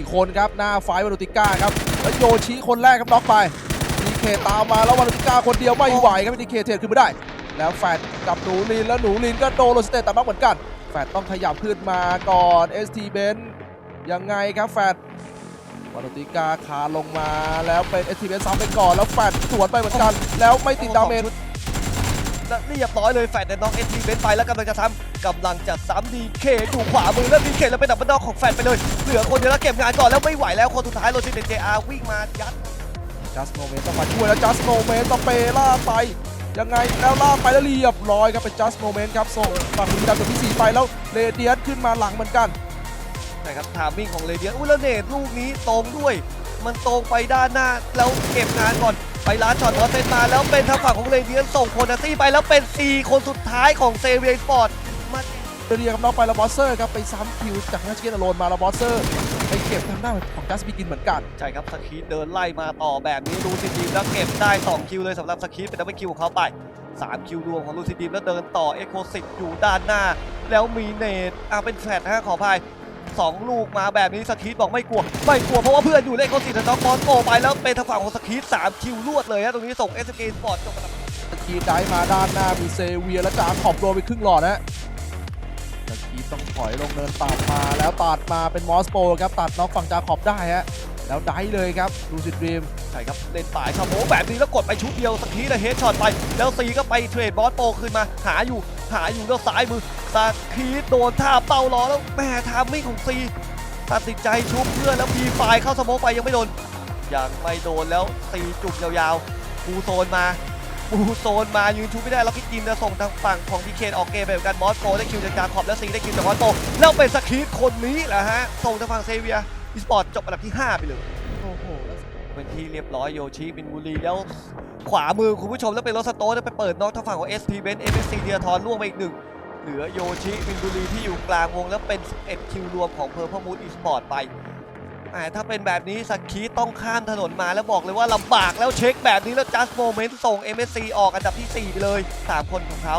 อีกคนครับหน้าไฟวานุติก้าครับแล้วโยชิคนแรกครับน็อกไปดีเคตามมาแล้ววานุติก้าคนเดียวไม่ไหวครับดีเคเทรดขึ้นไม่ได้ แล้วแฟดกับหนูลินแล้วหนูลินก็โดนโรสเตตตัดน็อกเหมือนกัน แฟดต้องขยับขึ้นมาก่อน ST b e n ยังไงครับแฟดวานุติก้าคาลงมาแล้วเป็น ST b e n ซ้ำไปก่อนแล้วแฟดสวนไปเหมือนกัน แล้วไม่ติดดาเมจ และเรียบร้อยเลยแฟดแต่น้องเอทีเบนไปแล้วกำลังจะซ้ำกำลังจะซ้ำดีเคอยู่ขวามือแล้วดีเคแล้วเป็นดับเบิลดอกของแฟดไปเลย เหลือคนเดียวแล้วเก็บงานก่อนแล้วไม่ไหวแล้วคนสุดท้ายโรซิเดนเจอาวิ่งมายัดจัสโนเมนต้องมาช่วยแล้วจัสโนเมนสเปย์ล่ากไปยังไงแล้วล่ากไปแล้วเรียบร้อยครับเป็นจัสโนเมนครับส่งฝั่งบุรีรัมย์จากที่สี่ไปแล้วเรเดียสขึ้นมาหลังเหมือนกันนะครับทามมิ่งของเลเดียนอุ้ยแล้วเนตลูกนี้ตรงด้วย มันตรงไปด้านหน้าแล้วเก็บงานก่อน ไปล้านช็อตวอเซนมาแล้วเป็นทางฝั่งของเลเดียนส่งโคนาซี่ไปแล้วเป็น 4 คนสุดท้ายของเซเวียสปอร์ตมาเรเดียกับน้องไปแล้วบอสเซอร์ครับไปซ้ำคิวจากนักสเก็ตอโลนมาแล้วบอสเซอร์ไปเก็บทางด้านของจัสบิกินเหมือนกัน ใช่ครับสคีดเดินไล่มาต่อแบบนี้ลูซิดีมแล้วเก็บได้ 2 คิวเลยสำหรับสคีดเป็นดับเบิลคิวของเขาไป 3 คิวรวมของลูซิดีมแล้วเดินต่อเอ็กโคสิกอยู่ด้านหน้า แล้วมีเนตอะเป็นแฟลตนะฮะขออภัย สองลูกมาแบบนี้สคีดบอกไม่กลัว ไม่กลัวเพราะว่าเพื่อนอยู่เลขโคสิกแต่น้องบอลโกไปแล้วเป็นทางฝั่งของสคีด3คิวรวดเลยฮะตรงนี้ส่งเอสเกสปอร์ตจบอันดับสกีได้มาด้านหน้ามีเซเวียและจาขอบโดนไปครึ่งหลอดนะสกีต้องถอยลงเนินตัดมาแล้วตัดมาเป็นมอสโปครับตัดน็อกฝั่งจาขอบได้ฮะแล้วได้เลยครับดูสิดรีมใช่ครับเล่นป่ายสโมกแบบนี้แล้วกดไปชุดเดียวสักทีเลยเฮดช็อตไป แล้วซีก็ไปเทรดบอสโปคืนมาหาอยู่ หาอยู่แล้วซ้ายมือสักทีโดนท่าเป้ารอแล้วแม่ทามมิ่งของซีตัดสินใจชุบเพื่อนแล้วพีไฟล์เข้าสโมกไปยังไม่โดนยังไม่โดนแล้วซีจุกยาวๆปูโซนมาปูโซนมายืนชุบไม่ได้แล้วคิดยินจะส่งทางฝั่งของทีเคนออกเกมไปเหมือนกันบอสโปได้คิวจากจาขอบแล้วซีได้คิวจากบอสโปแล้วเป็นสคีดคนนี้แหละฮะส่งทางฝั่งเซเวียอีสปอร์ตจบอันดับที่ห้าไปเลยโอ้โหเป็นที่เรียบร้อยโยชิบินบุรีแล้ว ขวามือคุณผู้ชมแล้วเป็นรถสโต๊แล้วไปเปิดนอกทางฝั่งของ s อส e n เบนเอฟเอสซีเดียทอนล่วงไปอีกหนึ่งเหลือโยชิมินบุรีที่อยู่กลางวงแล้วเป็น11คิวรวมของเพอร์พมูดอีสปอร์ตไปถ้าเป็นแบบนี้สักคีต้องข้ามถนนมาแล้วบอกเลยว่าลำบากแล้วเช็คแบบนี้แล้วจัสโมเมนต์ส่ง MSC ออกอันดับที่ 4 ไปเลย 3 คนของเขา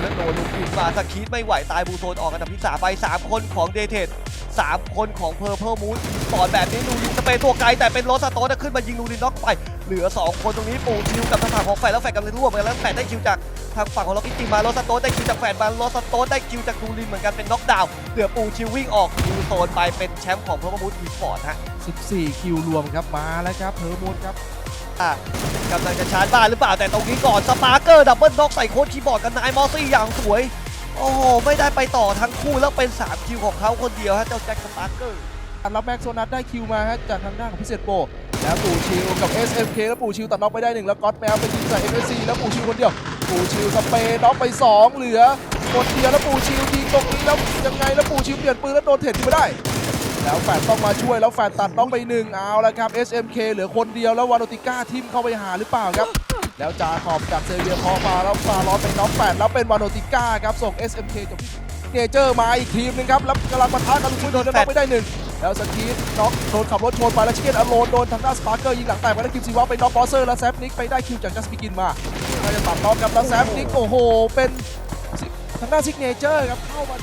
แล้วโดนลูกยิงมาสักคีไม่ไหวตายบูโซนออกอันดับที่ 3 ไป 3 คนของเดเทด 3 คนของเพอร์เพอร์มูนสอนแบบนี้ดูยิงจะเป็นตัวไกลแต่เป็นโรสโตนะขึ้นมายิงนูรินน็อกไป เหลือ 2 คนตรงนี้ปู่คิวกับทางของแฟนแล้วแฟนกำลังร่วมกันแล้วแฟนได้คิวจากทางฝั่งของล็อกอินจริงมาโรสโตได้คิวจากแฟนมาโรสโตได้คิวจากดูรินเหมือนกันเป็นน็อกดาวน์เหลือปู่คิววิ่งออกดูโซนไปเป็นแชมป์ของเพอร์เพอร์มูนอีสปอร์ตฮะ14 คิวรวมครับมาแล้วครับเพอร์มูนครับกำลังจะชาร์จบ้านหรือเปล่าแต่ตรงนี้ก่อนสปาร์เกอร์ดับเบิลด็อกใส่โค้ดคีย์บอร์ดกับนายมอสซี่อย่างสวย โอ้โห ไม่ได้ไปต่อทั้งคู่แล้วเป็นสามคิวของเขาคนเดียวฮะเจ้าแจ็คสปาร์เกอร์รับแม็กโซนัทได้คิวมาฮะจากทางด้านของพิเศษโปแล้วปู่ชิวกับ SMK แล้วปู่ชิวตัดน็อกไปได้หนึ่งแล้วก็อตแมวไปยิงใส่ MSC แล้วปู่ชิวคนเดียว ปู่ชิวสเปย์น็อกไป 2 เหลือคนเดียวแล้วปู่ชิวยิงตรงนี้แล้วยังไงแล้วปู่ชิวเปลี่ยนปืนแล้วโดนเทรดขึ้นมาได้ แล้วแฟนต้องมาช่วยแล้วแฟนตัดน็อกไปหนึ่งเอาล้วครับ SMK เหลือคนเดียวแล้ววานอติก้าทิมเข้าไปหาหรือเปล่าครับ แล้วจาขอบจากเซเวียพอมาแล้วฟาร้อนไปน็อกแฟนแล้วเป็นวานอติก้าครับส่ง SMK จบที่เนเจอร์มาอีกทีมหนึงครับแล้วกำลังมาท้ากันลุกขึ้นโดนแล้วน็อกไม่ได้หนึ่งแล้วสกีดน็อกโดนขับรถชนไปแล้วชิคเกนอโลนโดนทางด้านสปาร์เกอร์ยิงหลังแตกไปแล้วคิมซีวะไปน็อกบอสเซอร์แล้วแซฟนิกไปได้คิวจากจัสปิกินมาก็จะตัดน็อกกับแล้วแซฟนิกโอ้โหเป็นทางด้านซิกเนเจอร์ครับเข้ามา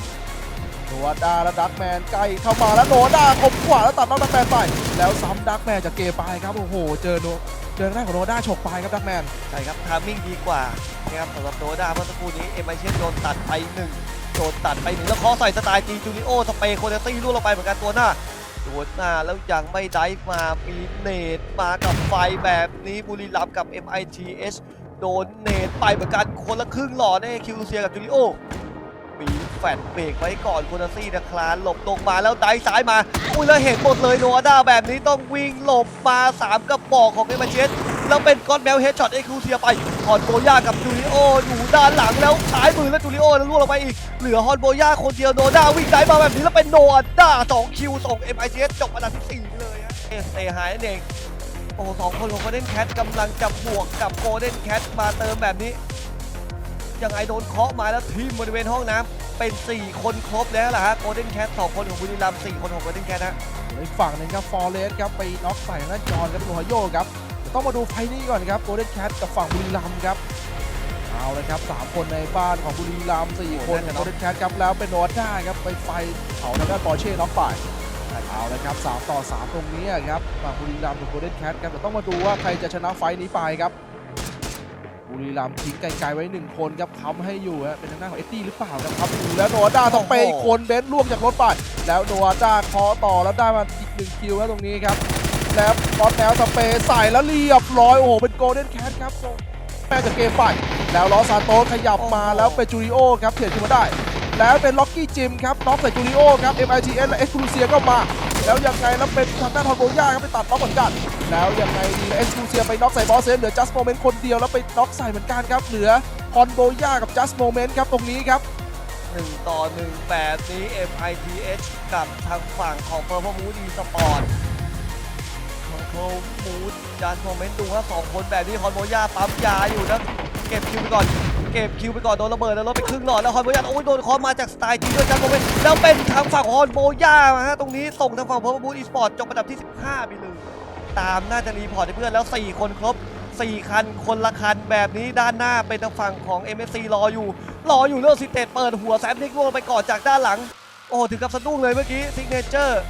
วาดาและดักแมนใกล้เข้ามาแล้วโนวาดาคมขวาแล้วตัดน็อกดักแมนไป แล้วซ้ำดักแมนจากเกไปครับโอ้โห เจอโนเจอหน้าของโนวาดาฉกไปครับดักแมนใช่ครับทามมิ่งดีกว่านะครับสำหรับโดด้าเมื่อสักครู่นี้เอ็มไอเชนโดนตัดไปหนึ่งโดนตัดไปหนึ่งแล้วเคอใส่สไตล์จีจูริโอสเปย์โคเนตี้ล่วงลงไปเหมือนกันตัวหน้าตัวหน้าแล้วยังไม่ได้มามีเนตมากับไฟแบบนี้บุรีรัมกับ MITH โดนเนตไปเหมือนกันคนละครึ่งหล่อแน่คิวเซียกับจูริโอ ฟนเบรกไว้ก่อนโคนาซี่นะคลานหลบตรงมาแล้วได้ซ้ายมา อุ้ยแล้วเห็นหมดเลยโนอาด้าแบบนี้ต้องวิ่งหลบมา 3กระบอกของเอมาเชสแล้วเป็นก้อนแมวเฮดช็อตเอ็กซ์คลูเซียไปฮอนโบย่ากับจูริโออยู่ด้านหลังแล้วซ้ายมือแล้วจูริโอแล้วล่วงลงไปอีก เหลือฮอนโบย่าคนเดียวโนด้าวิ่งได้มาแบบนี้แล้วเป็นโนอาด้า2คิวส่ง MITS จบอันดับที่4เลยฮะเอสเตหายเองโอ้สองคนของโกลเด้นแคทกำลังจะบวกกับโกลเด้นแคทมาเติมแบบนี้ยังไงโดนเคาะมาแล้วทีมบริเวณห้องน้ำ เป็น 4 คนครบแล้วล่ะฮะโกลเด้นแคท2คนของบุรีรัมย์4คนของโกลเด้นแคทฮะอีกฝั่งหนึ่งครับฟอร์เรสครับไปน็อกใส่ทางด้านจอห์นครับเป็นโอไฮโอครับเดี๋ยวต้องมาดูไฟนี้ก่อนครับโกลเด้นแคทกับฝั่งบุรีรัมย์ครับเอาเลยครับสามคนในบ้านของบุรีรัมย์สี่คนของโกลเด้นแคทครับแล้วเป็นโนวาด้าครับไปไฟเผาทางด้านปอร์เช่น็อกไปเอาละครับ 3 ต่อ 3 ตรงนี้ครับฝั่งบุรีรัมย์กับโกลเด้นแคทครับแต่ต้องมาดูว่าใครจะชนะไฟต์นี้ไปครับ บุรีรัมย์ทิ้งไกลๆไว้1คนครับค้ำให้อยู่ฮะเป็นทางด้านของเอ็ดดี้หรือเปล่าครับคือแล้วโนอาด้าต้องเปย์อีกคนเบนซ์ล่วงจากรถไป แล้วโนอาด้าเคอต่อแล้วได้มาอีกหนึ่งคิวครับตรงนี้ครับแล้วบอสแนวสเปย์ใส่แล้วเรียบร้อยโอ้โหเป็นโกลเด้นแคทครับตรงแม่จากเกมไป แล้วลอซาโตสขยับมาแล้วเป็นจูริโอครับเถียขึ้นมาได้ แล้วเป็นล็อกกี้จิมครับน็อกใส่จูริโอครับ MITS และเอ็กซ์คลูเซียก็มา แล้วยังไงแล้วเป็นทางด้านฮอนโบย่าครับไปตัดน็อกเหมือนกัน แล้วยังไงดีเอ็กซ์คูเซียไปน็อกใส่บอสเซนเหลือจัสโมเมนต์คนเดียวแล้วไปน็อกใส่เหมือนกันครับเหลือฮอนโบย่ากับจัสโมเมนต์ครับตรงนี้ครับ1 ต่อ1แบบนี้ MITH กับทางฝั่งของ Purple Moon Esport ของ Purple Moon จานโมเมนต์ดูว่า2คนแบบนี้ฮอนโมย่าปั๊มยาอยู่นะเก็บคิวไปก่อน เก็บคิวไปก่อนโดนระเบิดแล้วรถไปครึ่งหลอดแล้วฮอนโมย่าโอ้ยโดนคอมาจากสไตล์จีด้วยจานโมเมนแล้วเป็นทางฝั่งฮอนโมย่าฮะตรงนี้ส่งทางฝั่ง Purple Moon Esport จบอันดับที่ 15 ไปเลยตามน่าจะรีพอร์ตให้เพื่อนแล้ว 4 คนครบ 4 คันคนละคันแบบนี้ด้านหน้าเป็นทางฝั่งของ MSC รออยู่ รออยู่เรื่องซิเตตเปิดหัวแซมนิกล่วงไปก่อนจากด้านหลัง โอ้ถึงกับสะดุ้งเลยเมื่อกี้ซิกเนเจอร์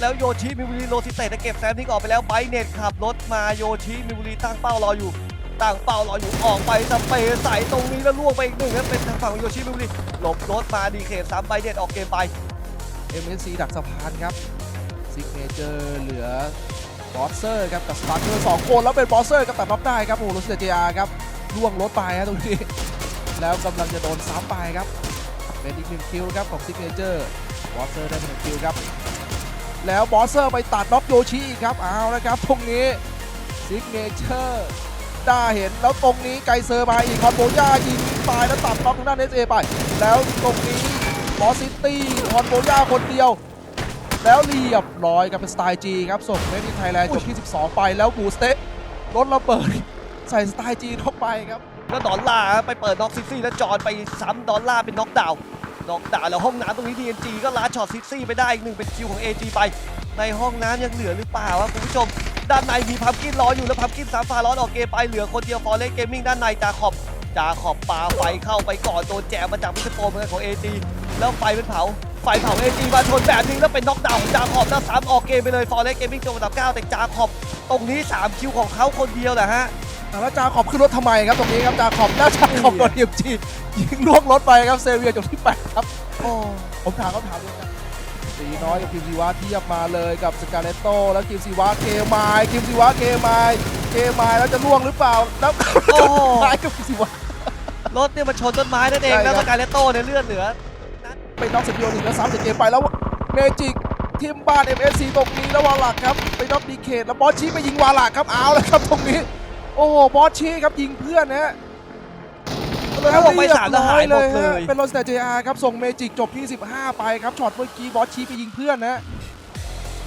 แล้วโยชิมิบุรีโรซิเตตเก็บแซมนิกออกไปแล้วไบเน็ตขับรถมาโยชิมิบุรีตั้งเป้ารออยู่ ตั้งเป้ารออยู่ออกไปสเปรย์ใส่ตรงนี้แล้วล่วงไปอีกหนึ่งครับเป็นทางฝั่งของโยชิมิบุรีหลบรถมาดีเคทซ้ำไบเน็ตออกเกมไป MSC ดักสะพานครับซิกเนเจอร์เหลือบอสเซอร์ครับกับสตาร์เกอร์สองคนแล้วเป็นบอสเซอร์กับตัดน็อกได้ครับโอ้โหรถเสียเจียครับล่วงรถไปฮะตรงนี้ แล้วกำลังจะโดนซ้ำไปครับ เป็นอีกหนึ่งคิวครับของซิกเนเจอร์บอสเซอร์ได้เป็นหนึ่งคิวครับ แล้วบอสเซอร์ไปตัดน็อกโยชิอีกครับเอาละครับตรงนี้ซิกเนเจอร์ ได้เห็น แล้วตรงนี้ไกเซอร์มาอีกคอนโบย่ายิงตายแล้วตัดน็อกทางด้านเอสเอไป แล้วตรงนี้บอสซิตี้คอนโบย่าคนเดียว แล้วเรียบร้อยครับเป็นสไตล์จีครับส่งเมดินไทยแลนด์จบที่ 12 ไปแล้วบูสเตะรถระเบิดใส่สไตล์จีเข้าไปครับแล้วดอลลาร์ไปเปิดน็อกซิซี่แล้วจอนไปซ้ำดอลลาร์เป็นน็อกดาวน์น็อกดาวน์แล้วห้องน้ำตรงนี้ DNG ก็ล้าช็อตซิซี่ไปได้อีกหนึ่งเป็นคิวของ AG ไป ในห้องน้ำยังเหลือหรือเปล่าวะคุณผู้ชม ด้านในมีพัมกินรออยู่แล้วพัมกินสามฟาร้อนออกเกมไปเหลือคนเดียวฟอร์เรสเกมมิ่งด้านในจาขอบจาขอบปาไฟเข้าไปก่อนโดนแจมมาจากพิชโปเหมือนกันของ AG แล้วไฟเป็นเผาไฟเผา AG มาชนแบบนี้แล้วเป็นน็อกดาวน์ของจาขอบแล้วซ้ำออกเกมไปเลยฟอร์เรสเกมมิ่งจบอันดับ9แต่จาขอบตรงนี้สามคิวของเขาคนเดียวแหละฮะแล้วจาขอบขึ้นรถทำไมครับตรงนี้ครับจาขอบหน้าจาขอบโดนเอ็มจียิงล่วงรถไปครับเซเวียจบที่8ครับโอ้ผมถามเขาถามเลยครับ สีน้อยกับคิมซีวะเทียบมาเลยกับสกาเลตโตแล้วคิมซีวะเคมายคิมซีวะเคมายเคมายแล้วจะล่วงหรือเปล่าแล้วโอ้โห ท้ายกับคิมซีวะ รถเนี่ยมันชนต้นไม้นั่นเอง ใช่แล้วครัสบกายเลตโต้เนี่ยเลือดเหลือ ไปน็อกสกิลหนึ่งแล้วซ้ำจากเกมไปแล้วเมจิกทีมบ้าน MSC ตรงนี้แล้ววาลักครับไปน็อกดีเคทแล้วบอสชีไปยิงวาลักครับเอาแล้วครับตรงนี้ โอ้โหบอสชีครับยิงเพื่อนนะฮะ แล้วลงไปสามแล้วหายหมดเลยฮะเป็นโรสเตอร์เจอาร์ครับส่งเมจิกจบที่ 15 ไปครับช็อตเมื่อกี้บอสชีไปยิงเพื่อนนะ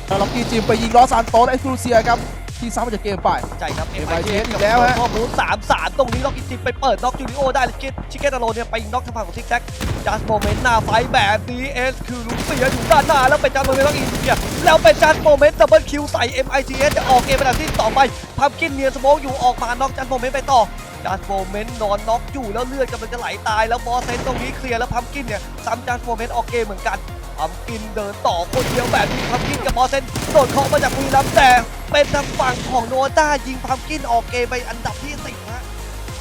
แล้วล็อกกี้จิมไปยิงลอสซานโตสไอซูเซียครับที่ซ้ำมาจากเกมไปใจครับ MIT MIT อีกแล้วฮะข้อมูลสามสามตรงนี้ล็อกอิจิไปเปิดน็อกจูริโอได้เลยชิคเก้นอโรเนี่ยไปน็อกทางฝั่งของซิกแซกจัสโมเมนต์หน้าไฟแบบนี้เอสคือลูเซียอยู่ด้านหน้าแล้วเป็นจัสโมเมนต์ล็อกอินเดียแล้วเป็นจัสโมเมนต์ดับเบิลคิวใส่ MITS จะออกเกมเป็นอันดับที่ต่อไปพัมกินเนียนสโมกอยู่ออกมาน็อกจัสโมเมนต์ไปต่อ จัสโมเมนต์นอนน็อกอยู่แล้วเลือดกำลังจะไหลตายแล้วบอสเซนตรงนี้เคลียร์แล้วพัมกินเนี่ยซ้ำจัสโมเมนต์ออกเกมเหมือนกันพัมกินเดินต่อคนเดียวแบบนี้พัมกินกับบอสเซนโดนเคาะมาจากบุรีรัมย์แต่เป็นทางฝั่งของโนต้ายิงพัมกินออกเกมไปอันดับที่สิบฮะ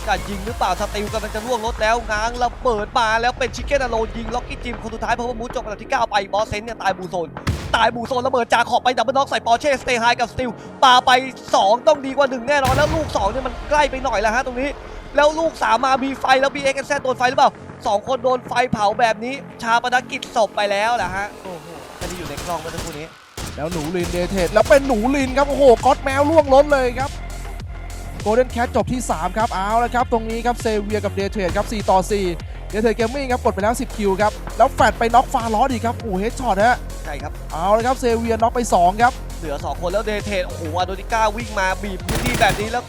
จะยิงหรือเปล่าสติลกำลังจะล่วงรถแล้วง้างระเบิดมาแล้วเป็นชิคเก้นอโลยิงล็อกกี้จิมคนสุดท้ายเพราะว่ามูจบอันดับที่ 9 ไปบอสเซนเนี่ยตายบูโซน ตายบูโซนระเบิดจาขอบไปดับเบิลน็อกใส่ปอเช่สเตย์ไฮกับสติลปาไป 2 ต้องดีกว่า 1 แน่นอนแล้วลูก2เนี่ยมันใกล้ไปหน่อยแล้วฮะตรงนี้ แล้วลูกสามมามีไฟแล้ว BX แซโดนไฟหรือเปล่าสองคนโดนไฟเผาแบบนี้ ชาปนกิจศพไปแล้วนะฮะโอ้โหค่นี้อยู่ในกล้องเมื่อสักครู่นี้ แล้วหนูลินเดเทดแล้วเป็นหนูลินครับโอ้โหก็อดแมวล่วงล้นเลยครับโกลเด้นแคทจบที่ 3 ครับเอาแล้วครับตรงนี้ครับเซเวียกับเดเทดครับ4ต่อ4เดเทดเกมมิ่งครับกดไปแล้ว 10 คิวครับแล้วแฟดไปน็อกฟาล้อดีครับโอ้เฮดช็อตฮะ ใช่ครับ เอาแล้วครับเซเวียน็อกไป 2 ครับ เหลือ 2 คนแล้วเดเทนโอ้โหอโดนิก้าวิ่งมาบีบพื้นที่แบบนี้แล้ว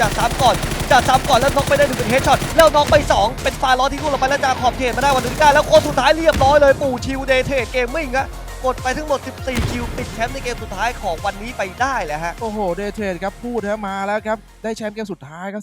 จัดซ้ำก่อนจัดซ้ำก่อนแล้วน็อกไปได้หนึ่งเป็นเฮดช็อตแล้วน็อกไป 2 เป็นฟาล้อที่รุ่งลงไปแล้วจาขอบเทนมาได้วันโดนิก้าแล้วคนสุดท้ายเรียบร้อยเลยปู่ชิวเดเทนเกมมิ่งอะกดไปทั้งหมด 14 คิวติดแชมป์ในเกมสุดท้ายของวันนี้ไปได้แหละฮะ โอ้โห เดเทดครับ พูดฮะมาแล้วครับ ได้แชมป์เกมสุดท้ายครับ